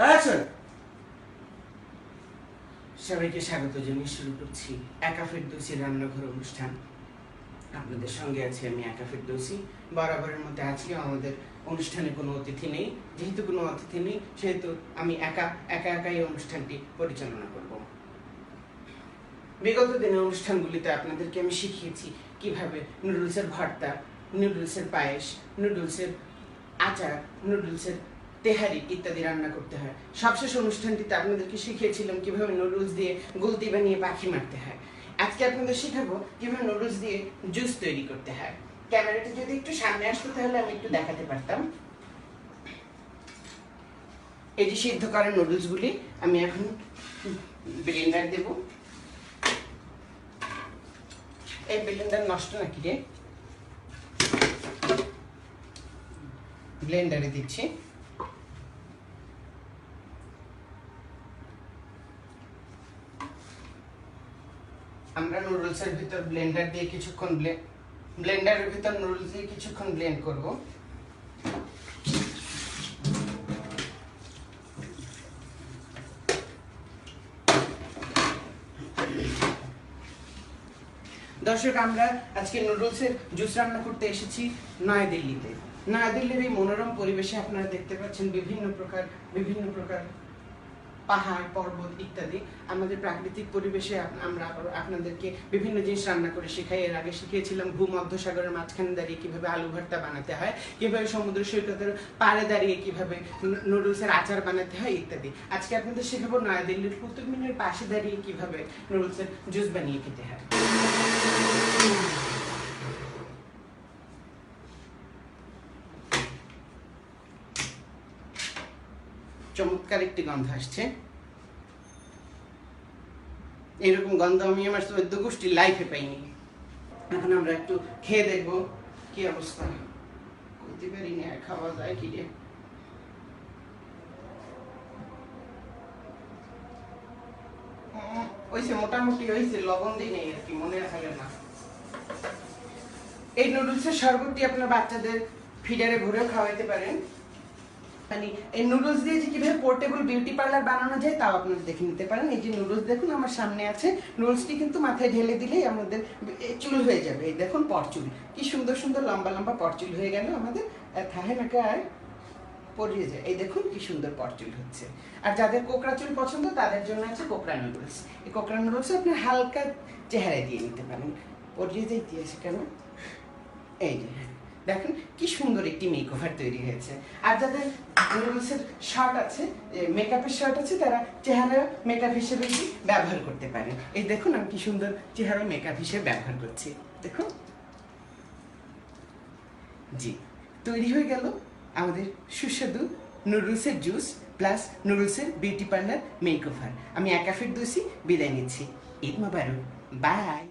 Action সবাইকে স্বাগত জানিয়ে শুরু করছি একা ফেরদৌসি রান্নাঘর অনুষ্ঠান। আপনাদের সঙ্গে আছি আমি একা ফেরদৌসি। বরাবরের মধ্যে আজকে আমাদের অনুষ্ঠানে কোনো অতিথি নেই। যেহেতু কোনো অতিথি নেই, সেহেতু আমি একা একা একাই অনুষ্ঠানটি পরিচালনা করব। বিগত দিনের অনুষ্ঠানগুলিতে আপনাদেরকে আমি শিখিয়েছি কীভাবে নুডলসের ভর্তা, নুডলসের পায়েস, নুডলসের আচার, নুডলসের তেহারি ইত্যাদি রান্না করতে হয়। সবশেষ অনুষ্ঠানটিতে আপনাদেরকে শিখিয়েছিলাম কীভাবে নুডলস দিয়ে গুলতি বানিয়ে পাখি মারতে হয়। আজকে আপনাদের শেখাবো কীভাবে নুডলস দিয়ে জুস তৈরি করতে হয়। ক্যামেরাটা যদি একটু সামনে আসতো তাহলে আমি একটু দেখাতে পারতাম। যে সিদ্ধ করা নুডলসগুলি আমি এখন ব্লেন্ডার দেব। এই ব্লেন্ডার নষ্ট নাকি রে? ব্লেন্ডারে দিচ্ছি। আমরা নুডলসের ভিতর ব্লেন্ডার দিয়ে কিছুক্ষণ ব্লেন্ডারের ভিতর নুডলস দিয়ে কিছুক্ষণ ব্লেন্ড করব। দর্শক, আমরা আজকে নুডলসের জুস রান্না করতে এসেছি নয়াদিল্লিতে। নয়াদিল্লির এই মনোরম পরিবেশে আপনারা দেখতে পাচ্ছেন বিভিন্ন প্রকার বিভিন্ন প্রকার পাহাড়, পর্বত ইত্যাদি। আমাদের প্রাকৃতিক পরিবেশে আমরা আপনাদেরকে বিভিন্ন জিনিস রান্না করে শেখাই। এর আগে শিখিয়েছিলাম ভূমধ্য সাগরের মাঝখানে দাঁড়িয়ে কীভাবে আলু ভর্তা বানাতে হয়, কীভাবে সমুদ্র সৈকতের পাড়ে দাঁড়িয়ে কীভাবে নুডলসের আচার বানাতে হয় ইত্যাদি। আজকে আপনাদের শেখাবো নয়াদিল্লির কুতুব মিনার পাশে দাঁড়িয়ে কীভাবে নুডলসের জুস বানিয়ে খেতে হয়। চমৎকার একটি গন্ধ আসছে। এরকম গন্ধ আমি আমার চোদ্দ গোষ্ঠী লাইফে পাইনি। এখন আমরা একটু খেয়ে দেখব কি অবস্থা। করতে পারি না, খাওয়া যায় কি রে? হইছে মোটামুটি হয়েছে লবণ দিই নেই আর কি, মনে রাখালে না। এই নুডলসের শরবতটি আপনার বাচ্চাদের ফিডারে ভরেও খাওয়াইতে পারেন। মানে এই নুডলস দিয়ে যে কীভাবে পোর্টেবল বিউটি পার্লার বানানো যায় তাও আপনারা দেখে নিতে পারেন। এই যে নুডলস দেখুন, আমার সামনে আছে। নুডলসটি কিন্তু মাথায় ঢেলে দিলেই আমাদের চুল হয়ে যাবে। এই দেখুন পরচুল কি সুন্দর সুন্দর লম্বা লম্বা পরচুল হয়ে গেল আমাদের। থাহে আর পরিয়ে যায়। এই দেখুন কি সুন্দর পরচুল হচ্ছে। আর যাদের কোকড়া চুল পছন্দ, তাদের জন্য আছে কোকড়া নুডলস এই কোকড়া নুডলস আপনি হালকা চেহারায় দিয়ে নিতে পারেন। পরিয়ে যাইতে আছে কেন? এই যে। দেখেন কি সুন্দর একটি মেকওভার তৈরি হয়েছে। আর যাদের নুডলসের শার্ট আছে মেকআপের শার্ট আছে, তারা চেহারা মেকআপ হিসেবে ব্যবহার করতে পারেন এই দেখুন আমি কি সুন্দর চেহারা মেকআপ হিসেবে ব্যবহার করছি। দেখুন। জি, তৈরি হয়ে গেল আমাদের সুস্বাদু নুডলসের জুস প্লাস নুডলসের বিউটি পার্লার মেকওভার আমি একা ফির দোষী বিদায় নিচ্ছি। ঈদ মোবারক। বাই